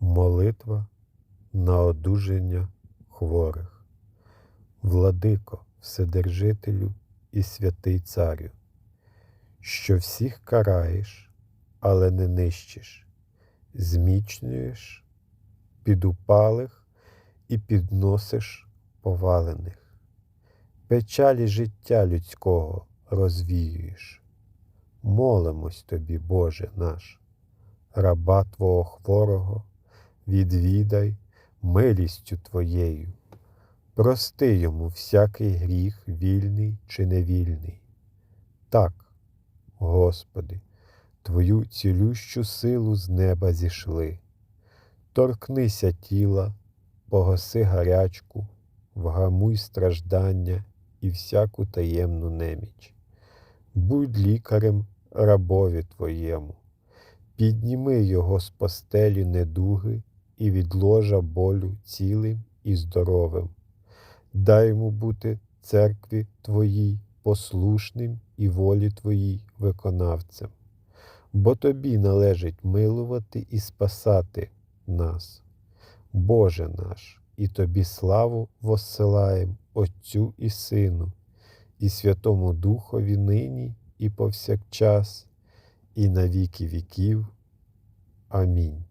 Молитва на одужання хворих. Владико, Вседержителю і святий Царю, що всіх караєш, але не нищиш, зміцнюєш підупалих і підносиш повалених, печалі життя людського розвіюєш. Молимось тобі, Боже наш, раба Твого хворого, відвідай милістю Твоєю, прости йому всякий гріх, вільний чи невільний. Так, Господи, Твою цілющу силу з неба зійшли. Торкнися тіла, погаси гарячку, вгамуй страждання і всяку таємну неміч. Будь лікарем рабові Твоєму, підніми його з постелі недуги і від ложа болю цілим і здоровим. Дай йому бути церкві Твоїй послушним і волі Твоїй виконавцем, бо Тобі належить милувати і спасати нас, Боже наш, і Тобі славу воссилаєм Отцю і Сину, і Святому Духові нині і повсякчас, і на віки віків. Амінь.